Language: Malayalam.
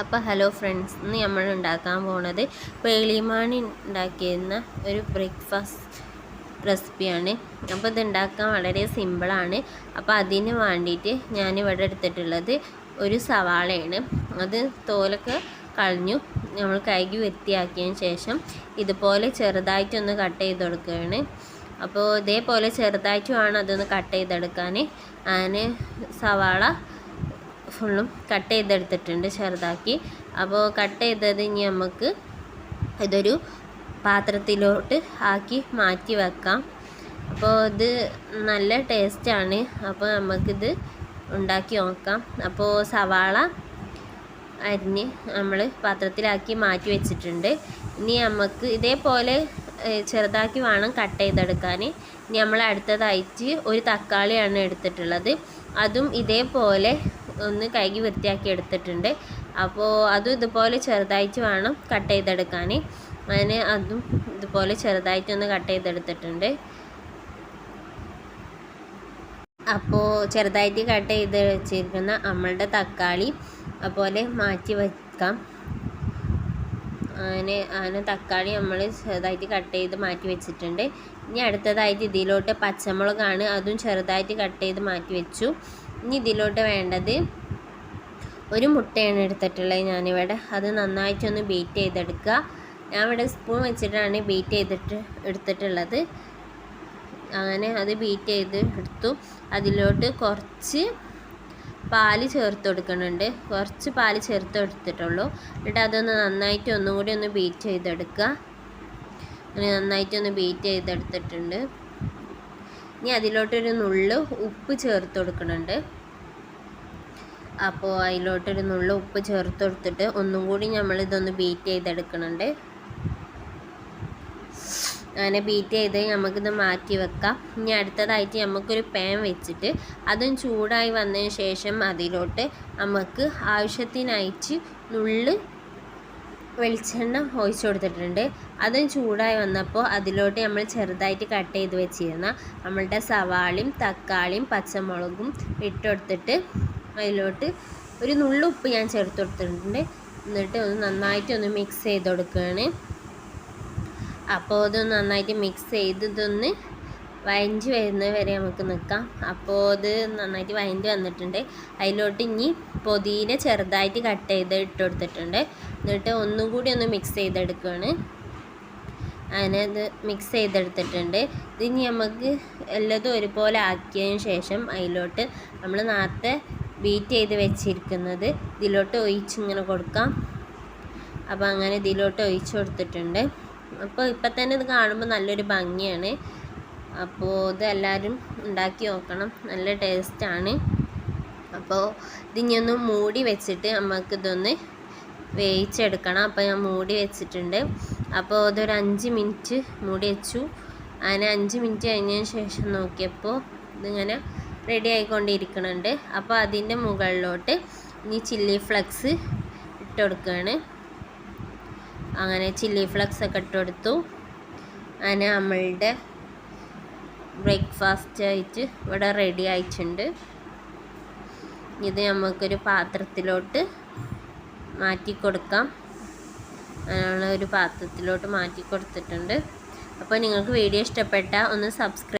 അപ്പോൾ ഹലോ ഫ്രണ്ട്സ് ഇന്ന് നമ്മൾ ഉണ്ടാക്കാൻ പോണത് പേളിമാണി ഉണ്ടാക്കിയിരുന്ന ഒരു ബ്രേക്ക്ഫാസ്റ്റ് റെസിപ്പിയാണ്. അപ്പോൾ ഇത് ഉണ്ടാക്കാൻ വളരെ സിമ്പിളാണ്. അപ്പോൾ അതിന് വേണ്ടിയിട്ട് ഞാനിവിടെ എടുത്തിട്ടുള്ളത് ഒരു സവാളയാണ്. അത് തോലൊക്കെ കളഞ്ഞു നമ്മൾ കഴുകി വൃത്തിയാക്കിയതിന് ശേഷം ഇതുപോലെ ചെറുതായിട്ടൊന്ന് കട്ട് ചെയ്ത് കൊടുക്കുകയാണ്. അപ്പോൾ ഇതേപോലെ ചെറുതായിട്ട് വേണം അതൊന്ന് കട്ട് ചെയ്തെടുക്കാൻ. അതിന് സവാള ഫുള്ളും കട്ട് ചെയ്തെടുത്തിട്ടുണ്ട് ചെറുതാക്കി. അപ്പോൾ കട്ട് ചെയ്തത് ഇനി നമുക്ക് ഇതൊരു പാത്രത്തിലോട്ട് ആക്കി മാറ്റി വെക്കാം. അപ്പോൾ ഇത് നല്ല ടേസ്റ്റാണ് അപ്പോൾ നമുക്കിത് ഉണ്ടാക്കി നോക്കാം. അപ്പോൾ സവാള അരിഞ്ഞ് നമ്മൾ പാത്രത്തിലാക്കി മാറ്റി വെച്ചിട്ടുണ്ട്. ഇനി നമുക്ക് ഇതേപോലെ ചെറുതാക്കി വേണം കട്ട് ചെയ്തെടുക്കാൻ. ഇനി നമ്മൾ അടുത്തതായിട്ട് ഒരു തക്കാളിയാണ് എടുത്തിട്ടുള്ളത്. അതും ഇതേപോലെ ഒന്ന് കഴുകി വൃത്തിയാക്കി എടുത്തിട്ടുണ്ട്. അപ്പോൾ അതും ഇതുപോലെ ചെറുതായിട്ട് വേണം കട്ട് ചെയ്തെടുക്കാൻ. അതിന് അതും ഇതുപോലെ ചെറുതായിട്ടൊന്ന് കട്ട് ചെയ്തെടുത്തിട്ടുണ്ട്. അപ്പോൾ ചെറുതായിട്ട് കട്ട് ചെയ്ത് വെച്ചിരിക്കുന്ന നമ്മളുടെ തക്കാളി അതുപോലെ മാറ്റി വെക്കാം. അങ്ങനെ അങ്ങനെ തക്കാളി നമ്മൾ ചെറുതായിട്ട് കട്ട് ചെയ്ത് മാറ്റി വെച്ചിട്ടുണ്ട്. ഇനി അടുത്തതായിട്ട് ഇതിലോട്ട് പച്ചമുളകാണ്. അതും ചെറുതായിട്ട് കട്ട് ചെയ്ത് മാറ്റി വെച്ചു. ഇനി ഇതിലോട്ട് വേണ്ടത് ഒരു മുട്ടയാണ് എടുത്തിട്ടുള്ളത് ഞാനിവിടെ. അത് നന്നായിട്ടൊന്ന് ബീറ്റ് ചെയ്തെടുക്കുക. ഞാൻ ഇവിടെ സ്പൂൺ വെച്ചിട്ടാണ് ബീറ്റ് ചെയ്തിട്ട് എടുത്തിട്ടുള്ളത്. അങ്ങനെ അത് ബീറ്റ് ചെയ്ത് എടുത്തു. അതിലോട്ട് കുറച്ച് പാൽ ചേർത്ത് കൊടുക്കുന്നുണ്ട്. കുറച്ച് പാൽ ചേർത്ത് എടുത്തിട്ടുള്ളൂ. എന്നിട്ട് അതൊന്ന് നന്നായിട്ട് ഒന്നും കൂടി ഒന്ന് ബീറ്റ് ചെയ്തെടുക്കുക. അങ്ങനെ നന്നായിട്ടൊന്ന് ബീറ്റ് ചെയ്തെടുത്തിട്ടുണ്ട്. ഇനി അതിലോട്ടൊരു നുള്ള് ഉപ്പ് ചേർത്ത് കൊടുക്കുന്നുണ്ട് അപ്പോൾ അതിലോട്ടൊരു നുള്ള് ഉപ്പ് ചേർത്ത് കൊടുത്തിട്ട് ഒന്നും കൂടി നമ്മളിതൊന്ന് ബീറ്റ് ചെയ്തെടുക്കുന്നുണ്ട് അങ്ങനെ ബീറ്റ് ചെയ്ത് നമുക്കിത് മാറ്റി വെക്കാം. ഇനി അടുത്തതായിട്ട് നമുക്കൊരു പാൻ വെച്ചിട്ട് അതും ചൂടായി വന്നതിന് ശേഷം അതിലോട്ട് നമുക്ക് ആവശ്യത്തിനായിട്ട് നുള്ള് വെളിച്ചെണ്ണ ഒഴിച്ചു കൊടുത്തിട്ടുണ്ട്. അതും ചൂടായി വന്നപ്പോൾ അതിലോട്ട് നമ്മൾ ചെറുതായിട്ട് കട്ട് ചെയ്ത് വെച്ചിരുന്ന നമ്മളുടെ സവാളയും തക്കാളിയും പച്ചമുളകും ഇട്ടുകൊടുത്തിട്ട് അതിലോട്ട് ഒരു നുള്ളുപ്പ് ഞാൻ ചേർത്ത് കൊടുത്തിട്ടുണ്ട്. എന്നിട്ട് ഒന്ന് നന്നായിട്ട് ഒന്ന് മിക്സ് ചെയ്ത് കൊടുക്കുകയാണ്. അപ്പോൾ ഇത് നന്നായിട്ട് മിക്സ് ചെയ്ത് ഇതൊന്ന് വഴഞ്ച് വരുന്നത് വരെ നമുക്ക് നിൽക്കാം അപ്പോൾ ഇത് നന്നായിട്ട് വഴഞ്ച് വന്നിട്ടുണ്ട്. അതിലോട്ട് ഇനി പൊതിയില ചെറുതായിട്ട് കട്ട് ചെയ്ത് ഇട്ട് കൊടുത്തിട്ടുണ്ട്. എന്നിട്ട് ഒന്നും കൂടി ഒന്ന് മിക്സ് ചെയ്തെടുക്കുകയാണ് അങ്ങനെ ഇത് മിക്സ് ചെയ്തെടുത്തിട്ടുണ്ട്. ഇതിനി നമുക്ക് എല്ലാതും ഒരുപോലെ ആക്കിയതിന് ശേഷം അതിലോട്ട് നമ്മൾ നേരത്തെ ബീറ്റ് ചെയ്ത് വെച്ചിരിക്കുന്നത് ഇതിലോട്ട് ഒഴിച്ചിങ്ങനെ കൊടുക്കാം. അപ്പോൾ അങ്ങനെ ഇതിലോട്ട് ഒഴിച്ച് കൊടുത്തിട്ടുണ്ട്. അപ്പോൾ ഇപ്പം തന്നെ ഇത് കാണുമ്പോൾ നല്ലൊരു ഭംഗിയാണ്. അപ്പോൾ ഇത് എല്ലാവരും ഉണ്ടാക്കി നോക്കണം. നല്ല ടേസ്റ്റാണ്. അപ്പോൾ ഇതിനൊന്ന് മൂടി വെച്ചിട്ട് നമുക്കിതൊന്ന് വേവിച്ചെടുക്കണം. അപ്പോൾ ഞാൻ മൂടി വെച്ചിട്ടുണ്ട്. അപ്പോൾ ഇതൊരു അഞ്ച് മിനിറ്റ് മൂടി വെച്ചു. അങ്ങനെ അഞ്ച് മിനിറ്റ് കഴിഞ്ഞതിന് ശേഷം നോക്കിയപ്പോൾ ഇതിങ്ങനെ റെഡി ആയിക്കൊണ്ടിരിക്കുന്നുണ്ട്. അപ്പോൾ അതിന്റെ മുകളിലോട്ട് ഇനി ചില്ലി ഫ്ലക്സ് ഇട്ട് കൊടുക്കുകയാണ്. അങ്ങനെ ചില്ലി ഫ്ലക്സ് ഒക്കെ ഇട്ട് കൊടുത്തു. അങ്ങനെ നമ്മളുടെ ബ്രേക്ക്ഫാസ്റ്റ് ആയിട്ട് ഇവിടെ റെഡി ആയിട്ടുണ്ട്. ഇത് നമുക്കൊരു പാത്രത്തിലോട്ട് മാറ്റി കൊടുക്കാം. ഒരു പാത്രത്തിലോട്ട് മാറ്റി കൊടുത്തിട്ടുണ്ട്. അപ്പോൾ നിങ്ങൾക്ക് വീഡിയോ ഇഷ്ടപ്പെട്ടാൽ ഒന്ന് സബ്സ്ക്രൈബ്